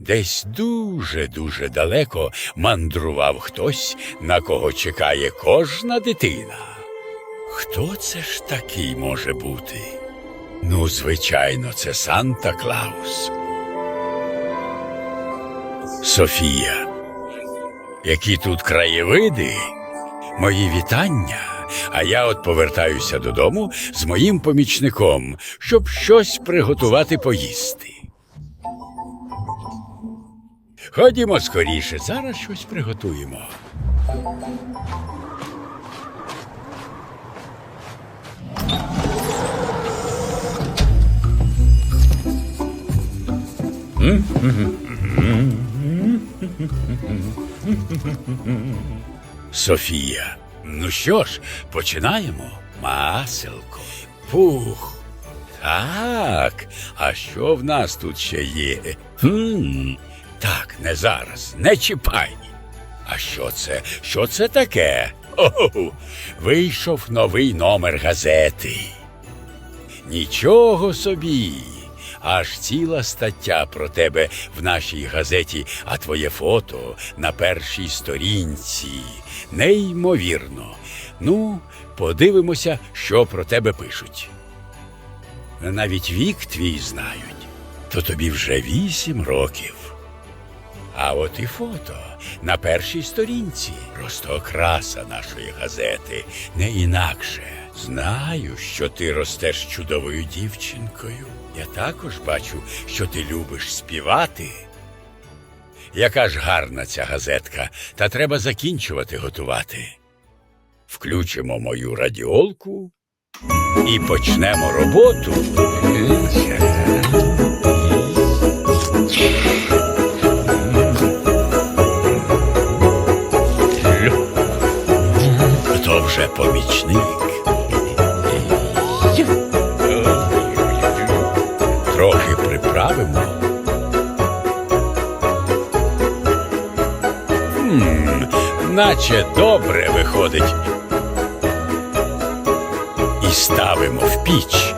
Десь дуже-дуже далеко мандрував хтось, на кого чекає кожна дитина. Хто це ж такий може бути? Ну, звичайно, це Санта Клаус. Софія. Які тут краєвиди? Мої вітання. А я от повертаюся додому з моїм помічником, щоб щось приготувати поїсти. Ходімо скоріше, зараз щось приготуємо. Софія. Ну що ж, починаємо. Маселко. Пух. Так. А що в нас тут ще є? Хм. Так, не зараз, не чіпай. А що це? Що це таке? О, вийшов новий номер газети. Нічого собі. Аж ціла стаття про тебе в нашій газеті, а твоє фото на першій сторінці. Неймовірно. Ну, подивимося, що про тебе пишуть. Навіть вік твій знають, то тобі вже вісім років. А от і фото на першій сторінці. Просто окраса нашої газети, не інакше. Знаю, що ти ростеш чудовою дівчинкою. Я також бачу, що ти любиш співати. Яка ж гарна ця газетка, та треба закінчувати готувати. Включимо мою радіолку і почнемо роботу. Вже помічник. Трохи приправимо. Хм, наче добре виходить. І ставимо в піч.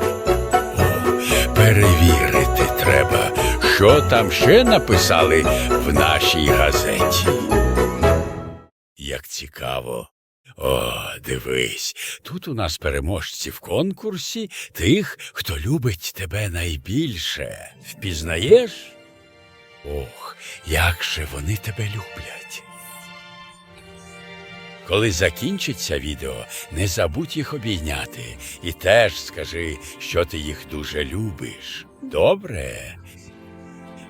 О, перевірити треба, що там ще написали в нашій газеті. Як цікаво. О, дивись, тут у нас переможці в конкурсі тих, хто любить тебе найбільше. Впізнаєш? Ох, як же вони тебе люблять. Коли закінчиться відео, не забудь їх обійняти і теж скажи, що ти їх дуже любиш. Добре?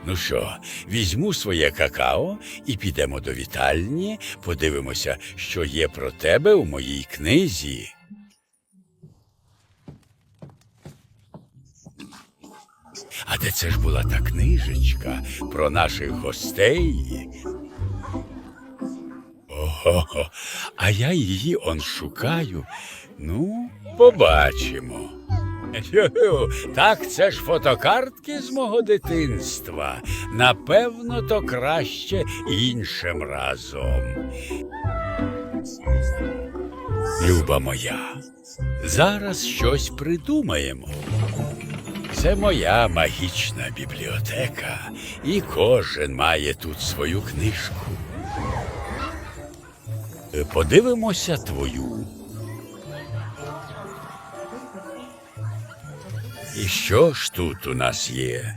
Ну що, візьму своє какао і підемо до вітальні, подивимося, що є про тебе у моїй книзі. А де це ж була та книжечка про наших гостей? Ого, а я її он шукаю. Ну, побачимо. Так, це ж фотокартки з мого дитинства. Напевно, то краще іншим разом. Люба моя, зараз щось придумаємо. Це моя магічна бібліотека, і кожен має тут свою книжку. Подивимося твою. І що ж тут у нас є?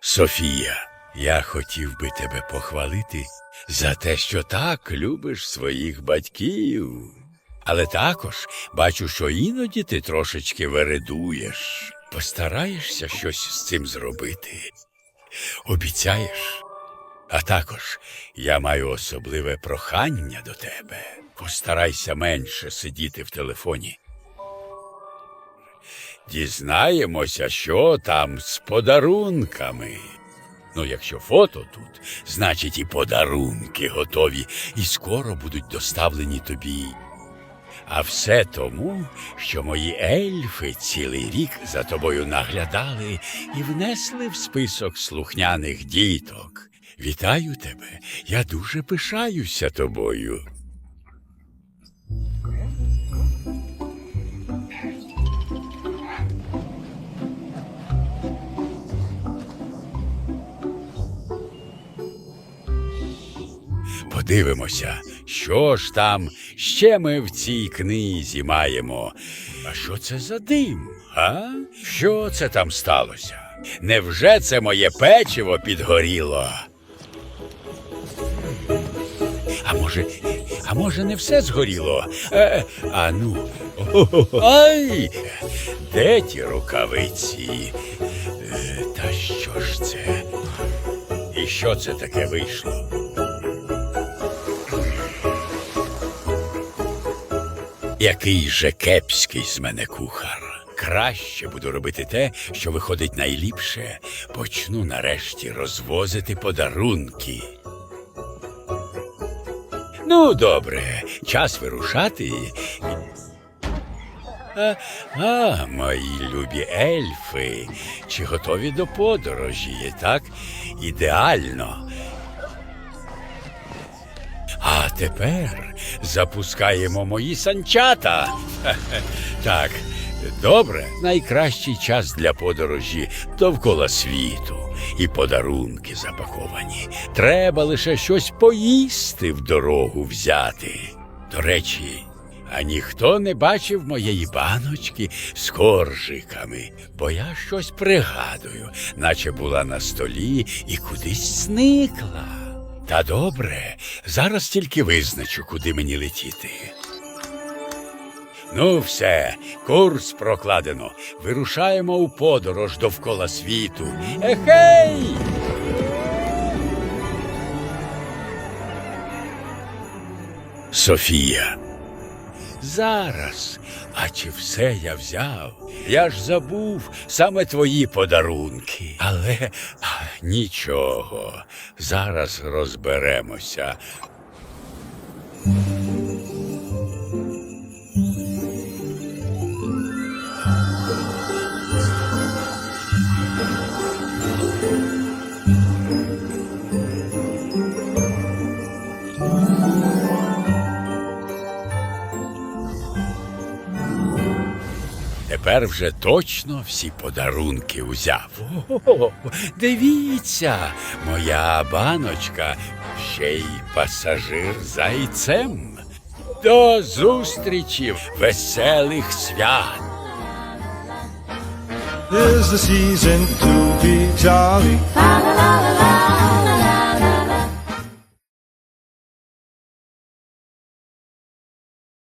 Софія, я хотів би тебе похвалити за те, що так любиш своїх батьків. Але також бачу, що іноді ти трошечки вередуєш. Постараєшся щось з цим зробити. Обіцяєш? А також я маю особливе прохання до тебе. Постарайся менше сидіти в телефоні. Дізнаємося, що там з подарунками. Ну, якщо фото тут, значить і подарунки готові і скоро будуть доставлені тобі. А все тому, що мої ельфи цілий рік за тобою наглядали і внесли в список слухняних діток. Вітаю тебе. Я дуже пишаюся тобою. Подивимося, що ж там ще ми в цій книзі маємо. А що це за дим? а? Що це там сталося? Невже це моє печиво підгоріло? А може, а може, не все згоріло? Е, а ну. Ай! Де ті рукавиці? Е, та що ж це? І що це таке вийшло? Який же кепський з мене кухар. Краще буду робити те, що виходить найліпше. Почну нарешті розвозити подарунки. Ну, добре, час вирушати. А, а, мої любі ельфи, чи готові до подорожі? Так, ідеально. А тепер запускаємо мої санчата. Так, добре, найкращий час для подорожі довкола світу. І подарунки запаковані. Треба лише щось поїсти в дорогу взяти. До речі, а ніхто не бачив моєї баночки з коржиками, бо я щось пригадую, наче була на столі і кудись зникла. Та добре, зараз тільки визначу, куди мені летіти. Ну, все, курс прокладено. Вирушаємо у подорож довкола світу. Ехей! Софія. Зараз. А чи все я взяв? Я ж забув саме твої подарунки. Але а, нічого. Зараз розберемося. Тепер вже точно всі подарунки узяв. О, дивіться, моя баночка ще й пасажир зайцем. До зустрічі, веселих свят! Is the season to be jolly? La la la la la.